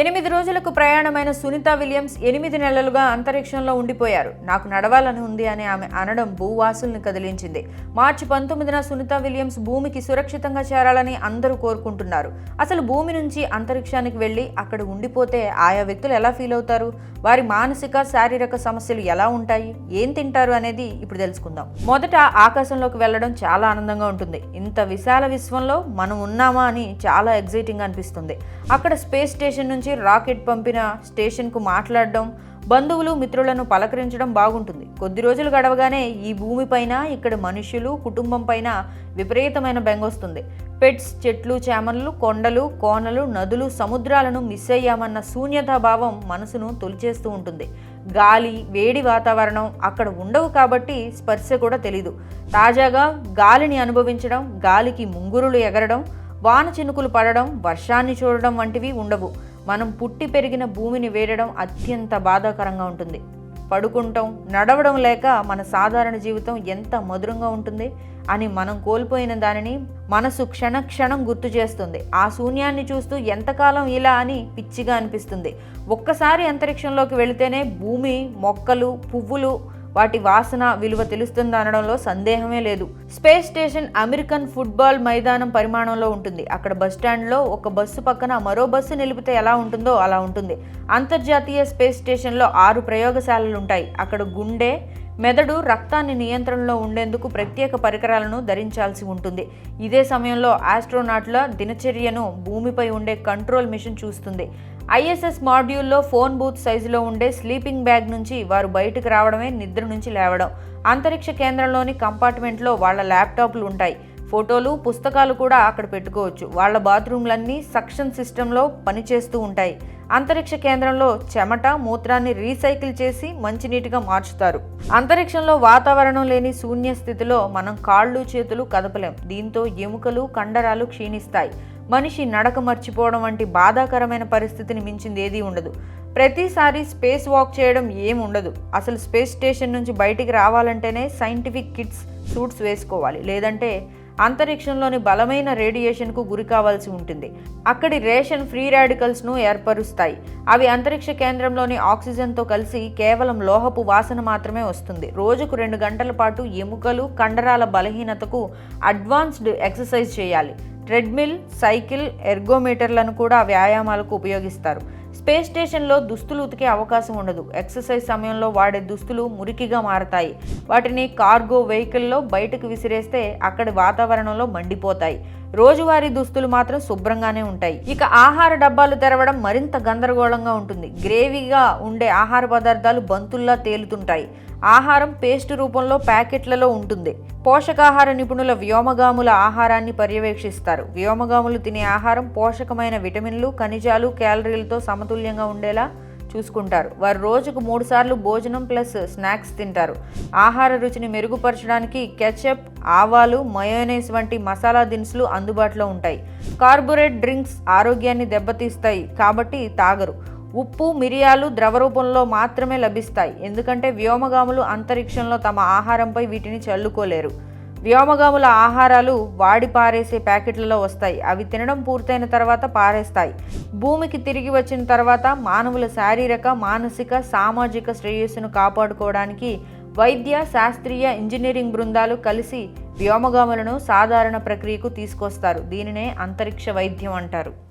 ఎనిమిది రోజులకు ప్రయాణమైన సునీత విలియమ్స్ ఎనిమిది నెలలుగా అంతరిక్షంలో ఉండిపోయారు. నాకు నడవాలని ఉంది అని ఆమె అనడం భూవాసుల్ని కదిలించింది. మార్చి పంతొమ్మిదిన సునీత విలియమ్స్ భూమికి సురక్షితంగా చేరాలని అందరూ కోరుకుంటున్నారు. అసలు భూమి నుంచి అంతరిక్షానికి వెళ్ళి అక్కడ ఉండిపోతే ఆయా వ్యక్తులు ఎలా ఫీల్ అవుతారు? వారి మానసిక శారీరక సమస్యలు ఎలా ఉంటాయి? ఏం తింటారు అనేది ఇప్పుడు తెలుసుకుందాం. మొదట ఆకాశంలోకి వెళ్ళడం చాలా ఆనందంగా ఉంటుంది. ఇంత విశాల విశ్వంలో మనం ఉన్నామా అని చాలా ఎగ్జైటింగ్ అనిపిస్తుంది. అక్కడ స్పేస్ స్టేషన్ నుంచి రాకెట్ పంపిన స్టేషన్కు మాట్లాడడం బంధువులు మిత్రులను పలకరించడం బాగుంటుంది. కొద్ది రోజులు గడవగానే ఈ భూమిపైన ఇక్కడ మనుషులు కుటుంబం పైన విపరీతమైన బెంగొస్తుంది పెట్స్ చెట్లు చేమలు కొండలు కోనలు నదులు సముద్రాలను మిస్ అయ్యామన్న శూన్యతాభావం మనసును తొలిచేస్తూ ఉంటుంది. గాలి వేడి వాతావరణం అక్కడ ఉండవు కాబట్టి స్పర్శ కూడా తెలీదు. తాజాగా గాలిని అనుభవించడం గాలికి ముంగురులు ఎగరడం వాన చినుకులు పడడం వర్షాన్ని చూడడం వంటివి ఉండవు. మనం పుట్టి పెరిగిన భూమిని వేడడం అత్యంత బాధాకరంగా ఉంటుంది. పడుకుంటాం నడవడం లేక మన సాధారణ జీవితం ఎంత మధురంగా ఉంటుంది అని మనం కోల్పోయిన దానిని మనసు క్షణ క్షణం గుర్తు చేస్తుంది. ఆ శూన్యాన్ని చూస్తూ ఎంతకాలం ఇలా అని పిచ్చిగా అనిపిస్తుంది. ఒక్కసారి అంతరిక్షంలోకి వెళితేనే భూమి మొక్కలు పువ్వులు వాటి వాసన విలువ తెలుస్తుందనడంలో సందేహమే లేదు. స్పేస్ స్టేషన్ అమెరికన్ ఫుట్బాల్ మైదానం పరిమాణంలో ఉంటుంది. అక్కడ బస్ స్టాండ్లో ఒక బస్సు పక్కన మరో బస్సు నిలిపితే ఎలా ఉంటుందో అలా ఉంటుంది. అంతర్జాతీయ స్పేస్ స్టేషన్లో ఆరు ప్రయోగశాలలు ఉంటాయి అక్కడ గుండె మెదడు రక్తాన్ని నియంత్రణలో ఉండేందుకు ప్రత్యేక పరికరాలను ధరించాల్సి ఉంటుంది. ఇదే సమయంలో ఆస్ట్రోనాట్ల దినచర్యను భూమిపై ఉండే కంట్రోల్ మిషన్ చూస్తుంది. ఐఎస్ఎస్ మాడ్యూల్లో ఫోన్ బూత్ సైజులో ఉండే స్లీపింగ్ బ్యాగ్ నుంచి వారు బయటకు రావడమే నిద్ర నుంచి లేవడం. అంతరిక్ష కేంద్రంలోని కంపార్ట్మెంట్లో వాళ్ళ ల్యాప్టాప్లు ఉంటాయి. ఫోటోలు పుస్తకాలు కూడా అక్కడ పెట్టుకోవచ్చు. వాళ్ళ బాత్రూమ్లన్నీ సక్షన్ సిస్టంలో పనిచేస్తూ ఉంటాయి. అంతరిక్ష కేంద్రంలో చెమట మూత్రాన్ని రీసైకిల్ చేసి మంచినీటిగా మార్చుతారు. అంతరిక్షంలో వాతావరణం లేని శూన్య స్థితిలో మనం కాళ్ళు చేతులు కదపలేం. దీంతో ఎముకలు కండరాలు క్షీణిస్తాయి. మనిషి నడక మర్చిపోవడం వంటి బాధాకరమైన పరిస్థితిని మించింది ఏదీ ఉండదు. ప్రతిసారి స్పేస్ వాక్ చేయడం ఏం ఉండదు. అసలు స్పేస్ స్టేషన్ నుంచి బయటికి రావాలంటేనే సైంటిఫిక్ కిట్స్ సూట్స్ వేసుకోవాలి. లేదంటే అంతరిక్షంలోని బలమైన రేడియేషన్కు గురి కావాల్సి ఉంటుంది. అక్కడి రేషన్ ఫ్రీ రాడికల్స్ను ఏర్పరుస్తాయి. అవి అంతరిక్ష కేంద్రంలోని ఆక్సిజన్తో కలిసి కేవలం లోహపు వాసన మాత్రమే వస్తుంది. రోజుకు రెండు గంటల పాటు ఎముకలు కండరాల బలహీనతకు అడ్వాన్స్డ్ ఎక్సర్సైజ్ చేయాలి. ట్రెడ్మిల్ సైకిల్ ఎర్గోమీటర్లను కూడా వ్యాయామాలకు ఉపయోగిస్తారు. స్పేస్ స్టేషన్లో దుస్తులు ఉతికే అవకాశం ఉండదు. ఎక్సర్సైజ్ సమయంలో వాడే దుస్తులు మురికిగా మారతాయి. వాటిని కార్గో వెహికల్లో బయటకు విసిరేస్తే అక్కడి వాతావరణంలో మండిపోతాయి. రోజువారీ దుస్తులు మాత్రం శుభ్రంగానే ఉంటాయి. ఇక ఆహార డబ్బాలు తెరవడం మరింత గందరగోళంగా ఉంటుంది. గ్రేవీగా ఉండే ఆహార పదార్థాలు బంతుల్లా తేలుతుంటాయి. ఆహారం పేస్ట్ రూపంలో ప్యాకెట్లలో ఉంటుంది. పోషకాహార నిపుణుల వ్యోమగాముల ఆహారాన్ని పర్యవేక్షిస్తారు. వ్యోమగాములు తినే ఆహారం పోషకమైన విటమిన్లు ఖనిజాలు క్యాలరీలతో సమతుల్యంగా ఉండేలా చూసుకుంటారు. వారు రోజుకు మూడు సార్లు భోజనం ప్లస్ స్నాక్స్ తింటారు. ఆహార రుచిని మెరుగుపరచడానికి కెచప్ ఆవాలు మయోనైస్ వంటి మసాలా దినుసులు అందుబాటులో ఉంటాయి. కార్బోరేట్ డ్రింక్స్ ఆరోగ్యాన్ని దెబ్బతీస్తాయి కాబట్టి తాగరు. ఉప్పు మిరియాలు ద్రవ రూపంలో మాత్రమే లభిస్తాయి. ఎందుకంటే వ్యోమగాములు అంతరిక్షంలో తమ ఆహారంపై వీటిని చల్లుకోలేరు. వ్యోమగాముల ఆహారాలు వాడి పారేసే ప్యాకెట్లలో వస్తాయి. అవి తినడం పూర్తయిన తర్వాత పారేస్తాయి. భూమికి తిరిగి వచ్చిన తర్వాత మానవుల శారీరక మానసిక సామాజిక శ్రేయస్సును కాపాడుకోవడానికి వైద్య శాస్త్రీయ ఇంజనీరింగ్ బృందాలు కలిసి వ్యోమగాములను సాధారణ ప్రక్రియకు తీసుకొస్తారు. దీనినే అంతరిక్ష వైద్యం అంటారు.